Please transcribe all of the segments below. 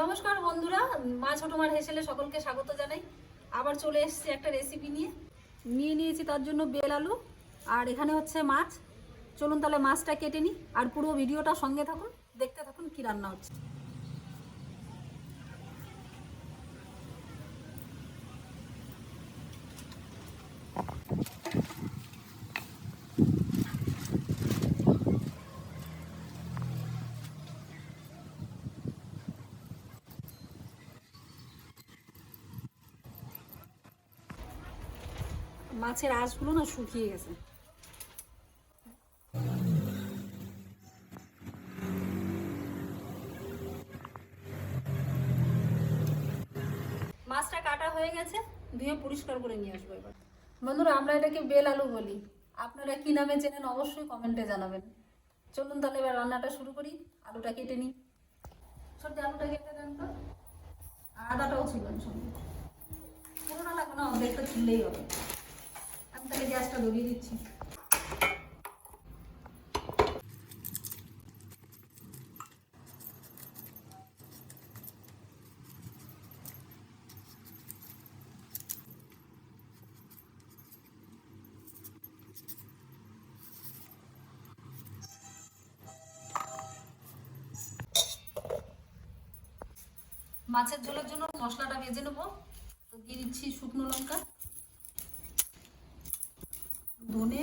নমস্কার বন্ধুরা, মা ছোট মার হেসেলে সকলকে স্বাগত জানাই। আবার চলে এসেছি একটা রেসিপি নিয়ে। নিয়ে নিয়েছি তার জন্য বেল আলু, আর এখানে হচ্ছে মাছ। চলুন তাহলে মাছটা কেটে নিই, আর পুরো ভিডিওটা সঙ্গে থাকুন, দেখতে থাকুন কী রান্না হচ্ছে। মাছের আঁশগুলো না শুকিয়ে গেছে। মাছটা কাটা হয়ে গেছে, ধুয়ে পরিষ্কার করে নিয়ে আসব এবার। বন্ধুরা, আমরা এটাকে বেল আলু বলি। আপনারা কি নামে চেনেন অবশ্যই কমেন্টে জানাবেন। চলুন তাহলে এবার রান্নাটা শুরু করি। আলুটা কেটে নিই। সত্যি আলুটা কেটে দেন তো। আদাটাও ছিল সঙ্গে। পুরোটা লাগবে না, অর্ধেকটা ছিললেই হবে। গ্যাসটা ধরিয়ে দিচ্ছি। মাছের ঝোলের জন্য মশলাটা ভেজে নেব। দিয়ে দিচ্ছি শুকনো লঙ্কা। ধনে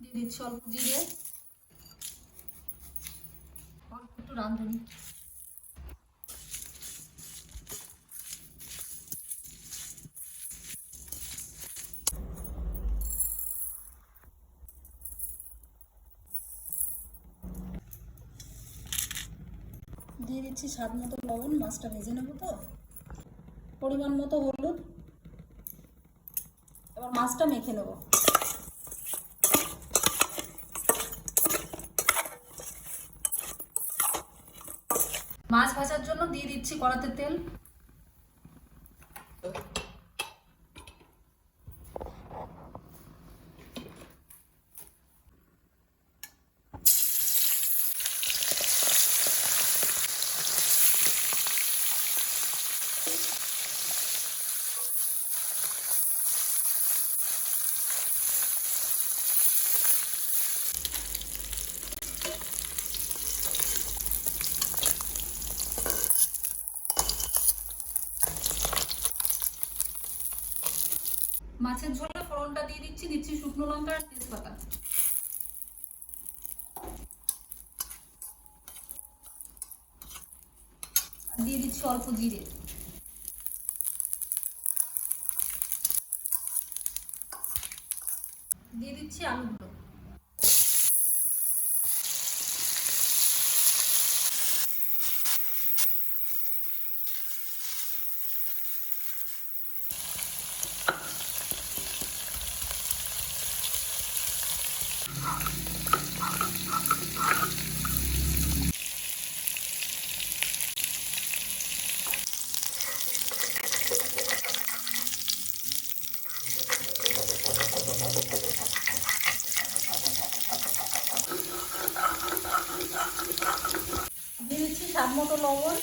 দিয়ে দিচ্ছি অল্প জিরে। অল্প একটু রাঁধুনি। দিয়ে দিচ্ছি স্বাদ মতো লবণ, মাছটা ভেজে নেব তো। পরিমাণ মতো হলুদ। মাছটা মেখে নেব। মাছ ভাজার জন্য দিয়ে দিচ্ছি কড়াতে তেল। মাছের ঝোলে ফোড়নটা দিয়ে দিচ্ছি দিচ্ছি শুকনো লঙ্কা আর তেজপাতা। দিয়ে দিচ্ছি অল্প জিরে। দিয়ে দিচ্ছি আলুগুলো। দিয়ে দিচ্ছি স্বাদ মতো লবণ।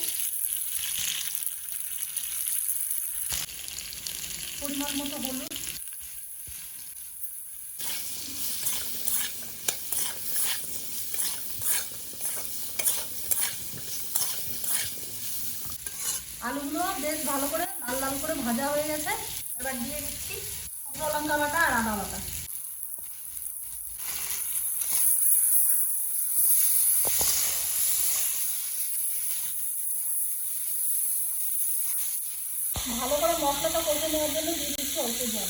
পরিমাণ মতো হলুদ। আলুগুলো বেশ ভালো করে লাল লাল করে ভাজা হয়ে গেছে। এবার দিয়ে দিচ্ছি শুকনো লঙ্কা বাটা আর আদা বাটা। ভালো করে মশলাটা কষে নেওয়ার জন্য দিয়ে দিচ্ছি অল্প জল।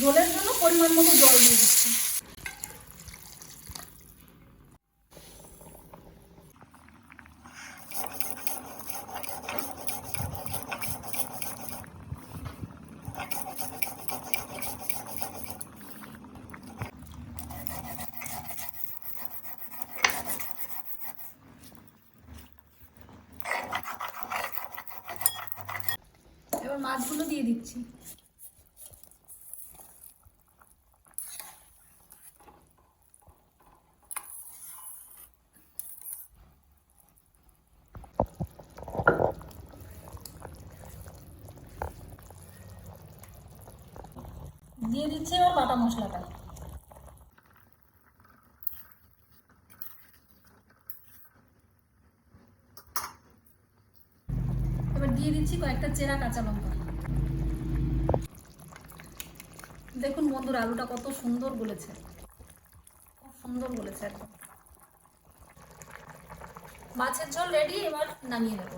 জলের জন্য পরিমাণ মতো জল দিয়ে দিচ্ছি। মাছগুলো দিয়ে দিচ্ছি। দিয়ে দিচ্ছি আমার বাটা মশলাটা। দিয়ে দিচ্ছি কয়েকটা চেরা কাঁচা লঙ্কা। দেখুন বন্ধুরা, আলুটা কত সুন্দর বলেছে খুব সুন্দর বলেছে একদম। মাছের ঝোল রেডি এবার নামিয়ে নেব।